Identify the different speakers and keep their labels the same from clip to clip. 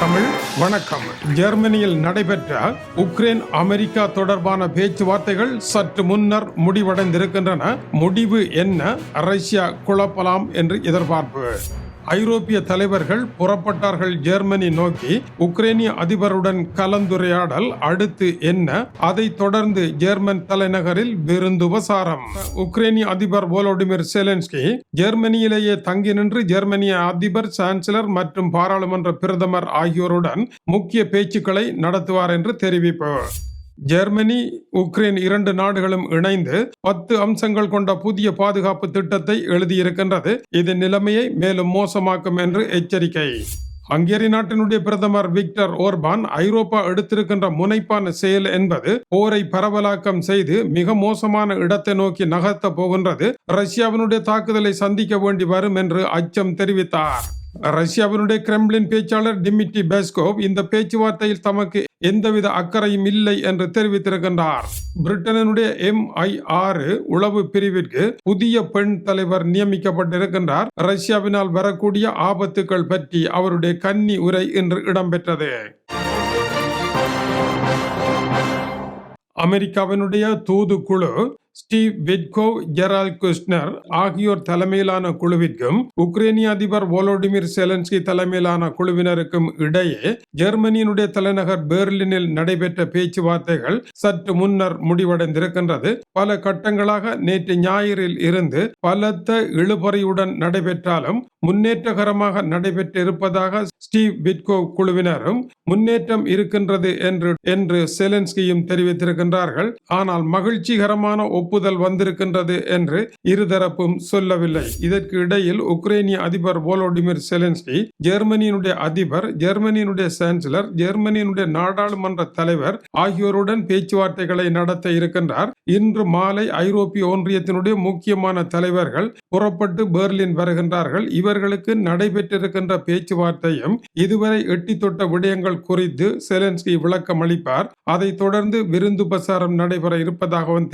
Speaker 1: தமிழ் வணக்கம். ஜெர்மனியில் நடைபெற்ற உக்ரைன் அமெரிக்கா தொடர்பான பேச்சுவார்த்தைகள் சற்று முன்னர் முடிவடைந்திருக்கின்றன. முடிவு என்ன? ரஷ்யா குழப்பலாம் என்று எதிர்பார்ப்பு. ஐரோப்பிய தலைவர்கள் புறப்பட்டார்கள் ஜெர்மனி நோக்கி. உக்ரைனிய அதிபருடன் கலந்துரையாடல் அடுத்து என்ன? அதைத் தொடர்ந்து ஜெர்மன் தலைநகரில் விருந்துபசாரம். உக்ரைனிய அதிபர் வோலோடிமிர் செலன்ஸ்கி ஜெர்மனியிலேயே தங்கி நின்று ஜெர்மனிய அதிபர் சான்சலர் மற்றும் பாராளுமன்ற பிரதமர் ஆகியோருடன் முக்கிய பேச்சுக்களை நடத்துவார் என்று தெரிவிப்பார் ஜெர்மனி உக்ரைன் இரண்டு நாடுகளும் இணைந்து பத்து அம்சங்கள் கொண்ட புதிய பாதுகாப்பு திட்டத்தை எழுதியிருக்கின்றது. இது நிலைமையை மேலும் மோசமாக்கும் என்று எச்சரிக்கை. ஹங்கேரி நாட்டினுடைய பிரதமர் விக்டர் ஓர்பான் ஐரோப்பா எடுத்திருக்கின்ற முனைப்பான செயல் என்பது போரை பரவலாக்கம் செய்து மிக மோசமான இடத்தை நோக்கி நகர்த்த போகின்றது. ரஷ்யாவினுடைய தாக்குதலை சந்திக்க வேண்டி வரும் என்று அச்சம் தெரிவித்தார். ரஷ்யாவினுடைய கிரெம்ளின் பேச்சாளர் டிமிட்டி பெஸ்கோவ் இந்த பேச்சுவார்த்தையில் தமக்கு எந்தவித அக்கறையும் இல்லை என்று தெரிவித்திருக்கின்றார். பிரிட்டனுடைய எம் ஐ ஆறு உளவு பிரிவிற்கு புதிய பெண் தலைவர் நியமிக்கப்பட்டிருக்கின்றார். ரஷ்யாவினால் வரக்கூடிய ஆபத்துக்கள் பற்றி அவருடைய கன்னி உரை இன்று இடம்பெற்றது. அமெரிக்காவினுடைய தூதுக்குழு ஸ்டீவ் விட்கோவ் ஜெரால் குஸ்னர் ஆகியோர் தலைமையிலான குழுவிற்கும் உக்ரைனிய அதிபர் வோலோடிமிர் செலன்ஸ்கி தலைமையிலான குழுவினருக்கும் இடையே ஜெர்மனியினுடைய தலைநகர் பெர்லினில் நடைபெற்ற பேச்சுவார்த்தைகள் சற்று முன்னர் முடிவடைந்திருக்கின்றது. பல கட்டங்களாக நேற்று ஞாயிறில் இருந்து பலத்த இழுபறியுடன் நடைபெற்றாலும் முன்னேற்றகரமாக நடைபெற்றிருப்பதாக ஸ்டீவ் விட்கோவ் குழுவினரும் முன்னேற்றம் இருக்கின்றது என்று என்று செலன்ஸ்கியும் தெரிவித்திருக்கின்றார்கள். ஆனால் மகிழ்ச்சிகரமான ஒப்புதல் வந்திருக்கின்றது என்று இருதரப்பும் சொல்லவில்லை. இதற்கு இடையில் உக்ரைனிய அதிபர் வோலோடிமிர் செலன்ஸ்கி ஜெர்மனியினுடைய அதிபர் ஜெர்மனியினுடைய சான்சலர் ஜெர்மனியினுடைய நாடாளுமன்ற தலைவர் ஆகியோருடன் பேச்சுவார்த்தைகளை நடத்த இருக்கின்றார். இன்று மாலை ஐரோப்பிய ஒன்றியத்தினுடைய முக்கியமான தலைவர்கள் புறப்பட்டு பெர்லின் வருகின்றார்கள். இவர்களுக்கு நடைபெற்றிருக்கின்ற பேச்சுவார்த்தையும் இதுவரை எட்டி தொட்ட விடயங்கள் குறித்து செலன்ஸ்கி விளக்கம் அளிப்பார் அதைத் தொடர்ந்து விருந்து பிரசாரம் நடைபெற இருப்பதாகவும்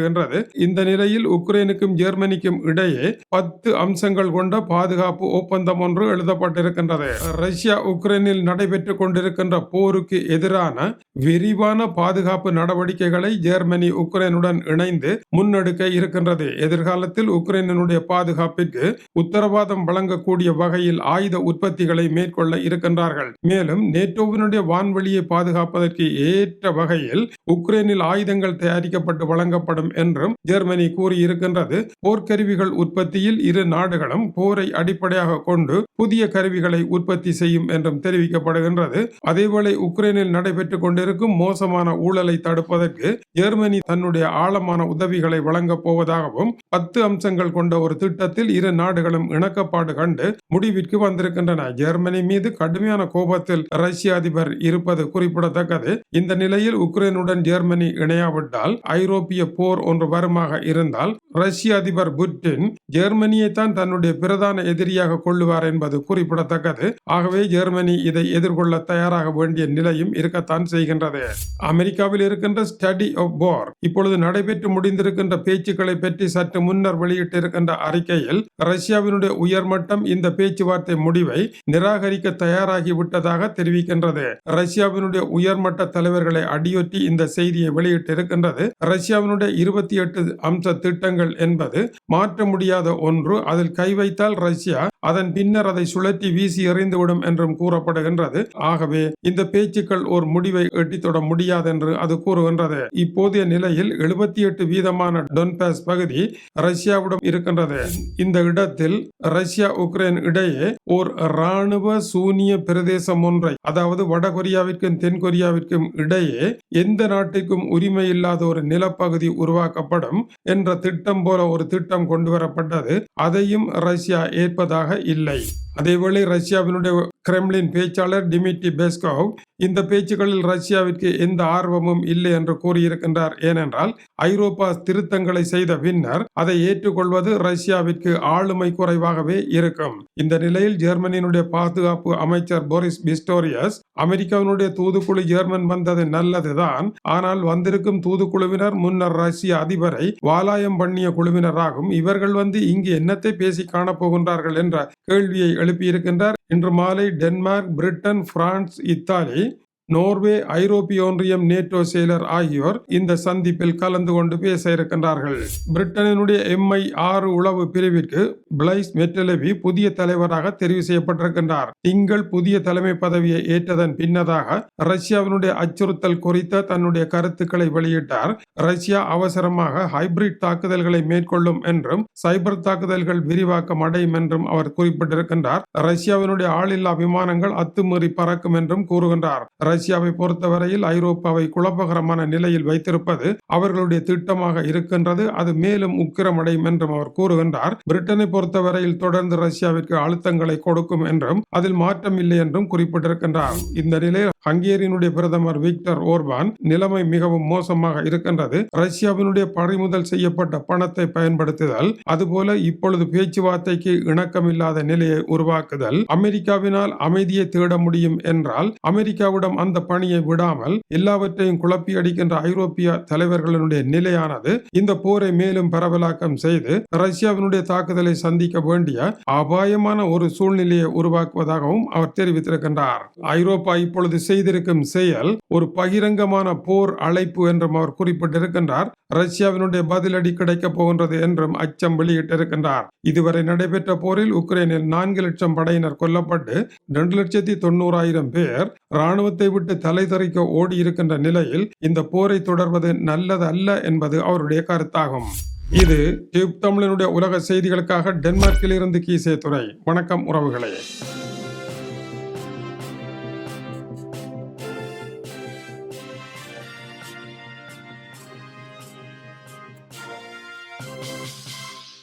Speaker 1: தெரிவிக்கப்படுகின்றது இந்த நிலையில் உக்ரைனுக்கும் ஜெர்மனிக்கும் இடையே பத்து அம்சங்கள் கொண்ட பாதுகாப்பு ஒப்பந்தம் ஒன்று எழுதப்பட்டிருக்கின்றது. ரஷ்யா உக்ரைனில் நடைபெற்றுக் கொண்டிருக்கின்ற போருக்கு எதிரான விரிவான பாதுகாப்பு நடவடிக்கைகளை ஜெர்மனி உக்ரைனுடன் இணைந்து முன்னெடுக்க இருக்கின்றது. எதிர்காலத்தில் உக்ரைனுடைய பாதுகாப்பிற்கு உத்தரவாதம் வழங்கக்கூடிய வகையில் ஆயுத உற்பத்திகளை மேற்கொள்ள இருக்கின்றார்கள். மேலும் நேட்டோவினுடைய வான்வெளியை பாதுகாப்பதற்கு ஏற்ற வகையில் உக்ரைனில் ஆயுதங்கள் தயாரிக்கப்பட்டு வழங்கப்படும் என்றும் ஜெர்மனி கூறியிருக்கின்றது. போர்க்கருவிகள் உற்பத்தியில் இரு நாடுகளும் போரை அடிப்படையாக கொண்டு புதிய கருவிகளை உற்பத்தி செய்யும் என்றும் தெரிவிக்கப்படுகின்றது. அதேவேளை உக்ரைனில் நடைபெற்றுக் கொண்டிருக்கும் மோசமான ஊழலை தடுப்பதற்கு ஜெர்மனி தன்னுடைய ஆழமான உதவிகளை வழங்கப் போவதாகவும் பத்து அம்சங்கள் கொண்ட ஒரு திட்டத்தில் இரு நாடுகளும் இணக்கப்பாடு கண்டு முடிவிற்கு வந்திருக்கின்றன. ஜெர்மனி மீது கடுமையான கோபத்தில் ரஷ்ய அதிபர் இருப்பது குறிப்பிடத்தக்கது. இந்த நிலையில் உக்ரைனுடன் பிரிட்டன் ஜெர்மனி இணையாவிட்டால் ஐரோப்பிய போர் ஒன்று வருமாக இருந்தால் ரஷ்ய அதிபர் புட்டின் ஜெர்மனியை தான் தன்னுடைய பிரதான எதிரியாக கொள்ளுவார் என்பது குறிப்பிடத்தக்கது. ஆகவே ஜெர்மனி இதை எதிர்கொள்ள தயாராக வேண்டிய நிலையும் இருக்கத்தான் செய்கின்றது. அமெரிக்காவில் இருக்கின்ற ஸ்டடி ஆஃப் போர் இப்பொழுது நடைபெற்று முடிந்திருக்கின்ற பேச்சுக்களை பற்றி சற்று முன்னர் வெளியிட்டிருக்கின்ற அறிக்கையில் ரஷ்யாவினுடைய உயர்மட்டம் இந்த பேச்சுவார்த்தை முடிவை நிராகரிக்க தயாராகிவிட்டதாக தெரிவிக்கின்றது. ரஷ்யாவினுடைய உயர்மட்ட தலைவர்களை அடியொற்றி இந்த செய்தியை வெளியிட்டிருக்கின்றது. ரஷ்யாவினுடைய இருபத்தி எட்டு அம்ச திட்டங்கள் என்பது மாற்ற முடியாத ஒன்று. அதில் கை வைத்தால் ரஷ்யா அதன் பின்னர் அதை சுழற்றி வீசி எறிந்துவிடும் என்றும் கூறப்படுகின்றது. ஆகவே இந்த பேச்சுக்கள் ஒரு முடிவை எட்டித்தொட முடியாது என்று அது கூறுகின்றது. இப்போதைய நிலையில் எழுபத்தி எட்டு வீதமான டொன்பாஸ் பகுதி ரஷ்யாவிடம் இருக்கின்றது. இந்த இடத்தில் ரஷ்யா உக்ரைன் இடையே ஓர் இராணுவ சூனிய பிரதேசம் ஒன்றை அதாவது வடகொரியாவிற்கும் தென்கொரியாவிற்கும் இடையே எந்த நாட்டிற்கும் உரிமை இல்லாத ஒரு நிலப்பகுதி உருவாக்கப்படும் என்ற திட்டம் போல ஒரு திட்டம் கொண்டு வரப்பட்டது அதையும் ரஷ்யா ஏற்பதாக இல்லை. அதேவேளை ரஷ்யாவினுடைய கிரெம்லின் பேச்சாளர் டிமிட்டி பெஸ்கோவ் இந்த பேச்சுக்களில் ரஷ்யாவிற்கு எந்த ஆர்வமும் இல்லை என்று கூறியிருக்கின்றார். ஏனென்றால் ஐரோப்பா திருத்தங்களை செய்த பின்னர் அதை ஏற்றுக்கொள்வது ரஷ்யாவிற்கு ஆளுமை குறைவாகவே இருக்கும். இந்த நிலையில் ஜெர்மனியினுடைய பாதுகாப்பு அமைச்சர் போரிஸ் பிஸ்டோரியஸ் அமெரிக்காவினுடைய தூதுக்குழு ஜெர்மன் வந்தது நல்லதுதான் ஆனால் வந்திருக்கும் தூதுக்குழுவினர் முன்னர் ரஷ்ய அதிபரை வாலாயம் பண்ணிய குழுவினராகும் இவர்கள் வந்து இங்கு என்னத்தை பேசி காணப்போகின்றார்கள் என்ற கேள்வியை எழுப்பியிருக்கின்றார் இன்று மாலை Denmark Britain France Italy. Norway ஐரோப்பிய ஒன்றியம் நேட்டோ செயலர் ஆகியோர் இந்த சந்திப்பில் கலந்து கொண்டு பேச இருக்கின்றார்கள். பிரிட்டனினுடைய எம்ஐ ஆறு உளவு பிரிவிற்கு பிளைஸ் மெட்டலவி புதிய தலைவராக தெரிவு செய்யப்பட்டிருக்கின்றார். திங்கள் புதிய தலைமை பதவியை ஏற்றதன் பின்னதாக ரஷ்யாவினுடைய அச்சுறுத்தல் குறித்த தன்னுடைய கருத்துக்களை வெளியிட்டார். ரஷ்யா அவசரமாக ஹைபிரிட் தாக்குதல்களை மேற்கொள்ளும் என்றும் சைபர் தாக்குதல்கள் விரிவாக்கம் அடையும் என்றும் அவர் குறிப்பிட்டிருக்கின்றார். ரஷ்யாவினுடைய ஆளில்லா விமானங்கள் அத்துமீறி பறக்கும் என்றும் கூறுகின்றார். ரஷ்யாவை பொறுத்தவரையில் ஐரோப்பாவை குழப்பகரமான நிலையில் வைத்திருப்பது அவர்களுடைய திட்டமாக இருக்கின்றது. அது மேலும் உக்கிரமடையும் என்றும் அவர் கூறுகின்றார். பிரிட்டனை பொறுத்தவரையில் தொடர்ந்து ரஷ்யாவிற்கு அழுத்தங்களை கொடுக்கும் என்றும் அதில் மாற்றம் இல்லை என்றும் குறிப்பிட்டிருக்கின்றார். இந்த நிலையில் ஹங்கேரியனுடைய பிரதமர் விக்டர் ஓர்பான் நிலைமை மிகவும் மோசமாக இருக்கின்றது. ரஷ்யாவினுடைய பறிமுதல் செய்யப்பட்ட பணத்தை பயன்படுத்துதல் அதுபோல இப்பொழுது பேச்சுவார்த்தைக்கு இணக்கமில்லாத நிலையை உருவாக்குதல் அமெரிக்காவினால் அமைதியை தேட முடியும் என்றால் அமெரிக்காவிடம் அந்த அந்த பணியை விடாமல் எல்லாவற்றையும் குழப்பி அடிக்கின்ற ஐரோப்பிய தலைவர்களுடைய நிலையானது இந்த போரை மேலும் பரவலாக்கம் செய்து ரஷ்யாவினுடைய தாக்குதலை சந்திக்க வேண்டிய அபாயமான ஒரு சூழ்நிலையை உருவாக்குவதாகவும் அவர் தெரிவித்திருக்கின்றார். ஐரோப்பா இப்பொழுது செய்திருக்கும் செயல் ஒரு பகிரங்கமான போர் அழைப்பு என்றும் அவர் குறிப்பிட்டிருக்கின்றார். ரஷ்யாவினுடைய பதிலடி கிடைக்கப் போகின்றது என்றும் அச்சம் வெளியிட்டிருக்கின்றார். இதுவரை நடைபெற்ற போரில் உக்ரைனில் நான்கு லட்சம் படையினர் கொல்லப்பட்டு இரண்டு லட்சத்தி தொண்ணூறாயிரம் பேர் ராணுவத்தை விட்டு தலை தெறிக்க ஓடி இருக்கின்ற நிலையில் இந்த போரை தொடர்வது நல்லது அல்ல என்பது அவருடைய கருத்தாகும். இது டியூப் தமிழனுடைய உலக செய்திகளுக்காக டென்மார்க்கில் இருந்து கீசே துறை வணக்கம் உறவுகளே.